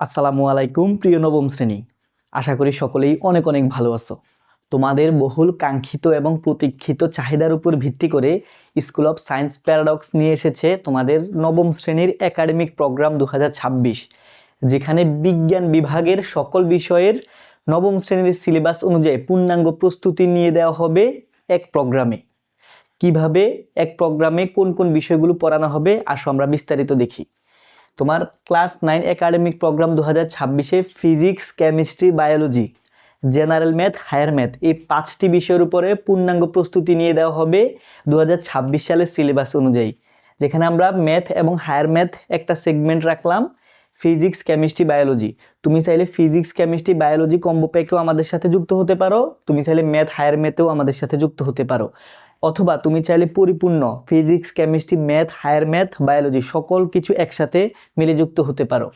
আসসালামু আলাইকুম, প্রিয় নবম শ্রেণি। আশা করি সকলেই অনেক অনেক ভালো আছো। তোমাদের বহুল কাঙ্ক্ষিত এবং প্রতীক্ষিত চাহিদার উপর ভিত্তি করে স্কুল অফ সায়েন্স প্যারাডক্স নিয়ে এসেছে তোমাদের নবম শ্রেণির একাডেমিক প্রোগ্রাম দু হাজার ছাব্বিশ, যেখানে বিজ্ঞান বিভাগের সকল বিষয়ের নবম শ্রেণির সিলেবাস অনুযায়ী পূর্ণাঙ্গ প্রস্তুতি নিয়ে দেওয়া হবে এক প্রোগ্রামে কীভাবে এক প্রোগ্রামে কোন কোন বিষয়গুলো পড়ানো হবে, আসো আমরা বিস্তারিত দেখি। তোমার ক্লাস নাইন একাডেমিক প্রোগ্রাম দু হাজার ছাব্বিশে physics, chemistry, biology, general math, higher math এই পাঁচটি বিষয়ের উপরে পূর্ণাঙ্গ প্রস্তুতি নিয়ে দেওয়া হবে দু হাজার ছাব্বিশ সালের সিলেবাস অনুযায়ী। যেখানে আমরা ম্যাথ এবং হায়ার ম্যাথ একটা সেগমেন্ট রাখলাম। ফিজিক্স কেমিস্ট্রি বায়োলজি তুমি চাইলে ফিজিক্স কেমিস্ট্রি বায়োলজি কম্বো প্যাকেও আমাদের সাথে যুক্ত হতে পারো। তুমি চাইলে ম্যাথ হায়ার ম্যাথেও আমাদের সাথে যুক্ত হতে পারো। অথবা তুমি চাইলে পরিপূর্ণ physics chemistry math higher math biology সকল কিছু একসাথে মিলে যুক্ত হতে পারো।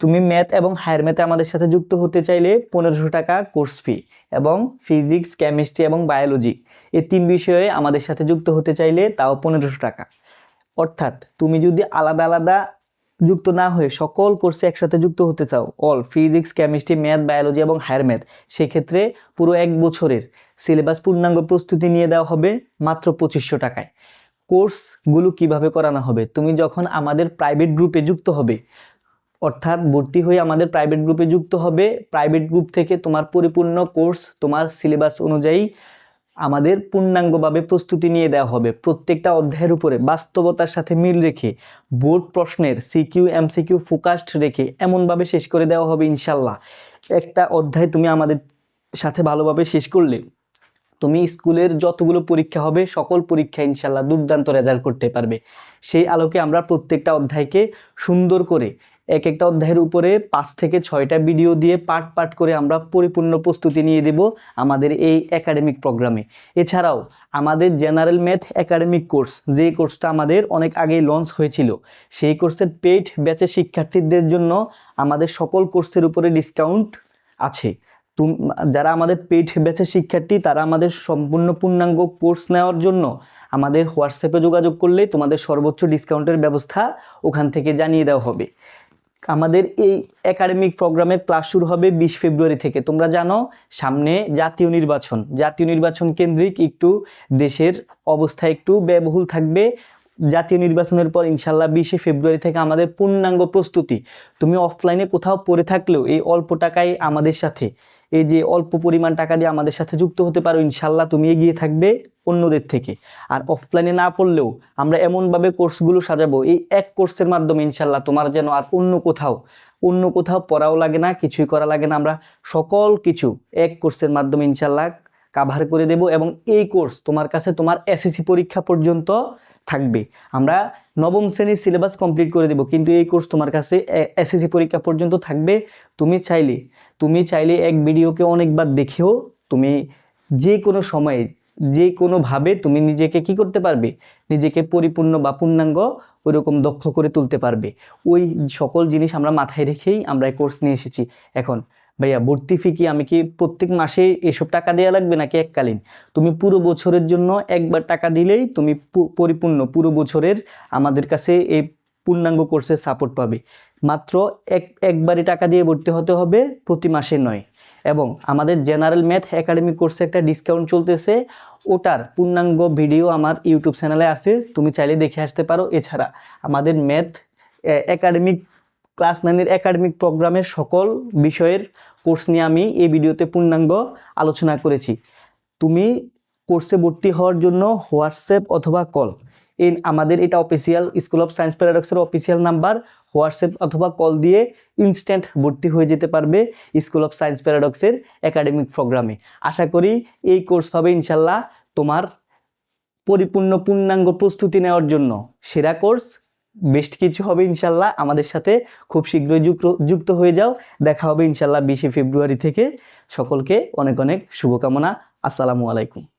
তুমি ম্যাথ এবং হায়ার ম্যাথে আমাদের সাথে যুক্ত হতে চাইলে পনেরোশো টাকা কোর্স ফি এবং ফিজিক্স কেমিস্ট্রি এবং বায়োলজি এই তিন বিষয়ে আমাদের সাথে যুক্ত হতে চাইলে তাও পনেরোশো টাকা। অর্থাৎ তুমি যদি আলাদা আলাদা যুক্ত না হয়ে সকল কোর্সে একসাথে যুক্ত হতে চাও। All physics chemistry math biology এবং হায়ার ম্যাথ সেক্ষেত্রে পুরো এক বছরের সিলেবাস পূর্ণাঙ্গ প্রস্তুতি নিয়ে দেওয়া হবে মাত্র পঁচিশশো টাকায়। কোর্সগুলো কীভাবে করানো হবে? তুমি যখন আমাদের প্রাইভেট গ্রুপে যুক্ত হবে, অর্থাৎ ভর্তি হয়ে আমাদের প্রাইভেট গ্রুপে যুক্ত হবে প্রাইভেট গ্রুপ থেকে তোমার পরিপূর্ণ কোর্স তোমার সিলেবাস অনুযায়ী আমাদের পূর্ণাঙ্গভাবে প্রস্তুতি নিয়ে দেওয়া হবে। প্রত্যেকটা অধ্যায়ের উপরে বাস্তবতার সাথে মিল রেখে, বোর্ড প্রশ্নের সিকিউ, এমসিকিউ ফোকাসড রেখে এমনভাবে শেষ করে দেওয়া হবে ইনশাল্লাহ। একটা অধ্যায় তুমি আমাদের সাথে ভালোভাবে শেষ করলে, তুমি স্কুলের যতগুলো পরীক্ষা হবে, সকল পরীক্ষা ইনশাল্লাহ দুর্দান্ত রেজাল্ট করতে পারবে। সেই আলোকে আমরা প্রত্যেকটা অধ্যায়কে সুন্দর করে এক একটা অধ্যায়ের উপরে পাঁচ থেকে ছয়টা ভিডিও দিয়ে পার্ট পার্ট করে আমরা পরিপূর্ণ প্রস্তুতি নিয়ে দেব আমাদের এই একাডেমিক প্রোগ্রামে এছাড়াও আমাদের জেনারেল ম্যাথ একাডেমিক কোর্স যে কোর্সটা আমাদের অনেক আগেই লঞ্চ হয়েছিল, সেই কোর্সের পেইড ব্যাচের শিক্ষার্থীদের জন্য আমাদের সকল কোর্সের উপরে ডিসকাউন্ট আছে। তুম, যারা আমাদের পেইড ব্যাচের শিক্ষার্থী, তারা আমাদের সম্পূর্ণ পূর্ণাঙ্গ কোর্স নেওয়ার জন্য আমাদের হোয়াটসঅ্যাপে যোগাযোগ করলে তোমাদের সর্বোচ্চ ডিসকাউন্টের ব্যবস্থা ওখান থেকে জানিয়ে দেওয়া হবে। আমাদের এই একাডেমিক প্রোগ্রামের ক্লাস শুরু হবে বিশ ফেব্রুয়ারি থেকে। তোমরা জানো, সামনে জাতীয় নির্বাচন। জাতীয় নির্বাচন কেন্দ্রিক একটু দেশের অবস্থা একটু ব্যয়বহুল থাকবে। জাতীয় নির্বাচনের পর ইনশাল্লাহ বিশে ফেব্রুয়ারি থেকে আমাদের পূর্ণাঙ্গ প্রস্তুতি। তুমি অফলাইনে কোথাও পড়ে থাকলেও এই অল্প টাকায় আমাদের সাথে। এই যে অল্প পরিমাণ টাকা দিয়ে আমাদের সাথে যুক্ত হতে পারো ইনশাল্লাহ তুমি এগিয়ে থাকবে অন্যদের থেকে। আর অফলাইনে না পড়লেও আমরা এমনভাবে কোর্সগুলো সাজাবো, এই এক কোর্সের মাধ্যমে ইনশাল্লাহ তোমার যেন আর অন্য কোথাও অন্য কোথাও পড়াও লাগে না, কিছুই করা লাগে না। আমরা সকল কিছু এক কোর্সের মাধ্যমে ইনশাল্লাহ কাভার করে দেব এবং এই কোর্স তোমার কাছে তোমার এসএসসি পরীক্ষা পর্যন্ত থাকবে। আমরা নবম শ্রেণির সিলেবাস কমপ্লিট করে দেব, কিন্তু এই কোর্স তোমার কাছে এসএসসি পরীক্ষা পর্যন্ত থাকবে। তুমি চাইলে তুমি চাইলে এক ভিডিওকে অনেকবার দেখেও তুমি যে কোনো সময়ে, যে কোনোভাবে তুমি নিজেকে কি করতে পারবে? নিজেকে পরিপূর্ণ বা পূর্ণাঙ্গ ওইরকম দক্ষ করে তুলতে পারবে। ওই সকল জিনিস আমরা মাথায় রেখেই আমরা এই কোর্স নিয়ে এসেছি। এখন ভাইয়া, ভর্তি ফি কি আমি কি প্রত্যেক মাসে এসব টাকা দেওয়া লাগবে নাকি এককালীন? তুমি পুরো বছরের জন্য একবার টাকা দিলেই তুমি পরিপূর্ণ পুরো বছরের আমাদের কাছে এই পূর্ণাঙ্গ কোর্সের সাপোর্ট পাবে। মাত্র এক, একবারই টাকা দিয়ে ভর্তি হতে হবে প্রতি মাসে নয়। এবং আমাদের জেনারেল ম্যাথ একাডেমি কোর্সে একটা ডিসকাউন্ট চলতেছে, ওটার পূর্ণাঙ্গ ভিডিও আমার ইউটিউব চ্যানেলে আছে, তুমি চাইলে দেখে আসতে পারো। এছাড়া আমাদের ম্যাথ একাডেমিক ক্লাস নাইনের একাডেমিক প্রোগ্রামের সকল বিষয়ের কোর্স নিয়ে আমি এই ভিডিওতে পূর্ণাঙ্গ আলোচনা করেছি। তুমি কোর্সে ভর্তি হওয়ার জন্য হোয়াটসঅ্যাপ অথবা কল এই আমাদের এটা অফিসিয়াল স্কুল অফ সায়েন্স প্যারাডক্সের অফিসিয়াল নাম্বার, হোয়াটসঅ্যাপ অথবা কল দিয়ে ইনস্ট্যান্ট ভর্তি হয়ে যেতে পারবে স্কুল অফ সায়েন্স প্যারাডক্সের একাডেমিক প্রোগ্রামে। আশা করি এই কোর্স হবে ইনশাল্লাহ তোমার পরিপূর্ণ পূর্ণাঙ্গ প্রস্তুতি নেওয়ার জন্য। সেরা কোর্স বেস্ট কিছু হবে ইনশাল্লাহ। আমাদের সাথে খুব শীঘ্রই যুক্ত হয়ে যাও। দেখা হবে ইনশাল্লাহ বিশে ফেব্রুয়ারি থেকে। সকলকে অনেক অনেক শুভকামনা। আসসালামু আলাইকুম।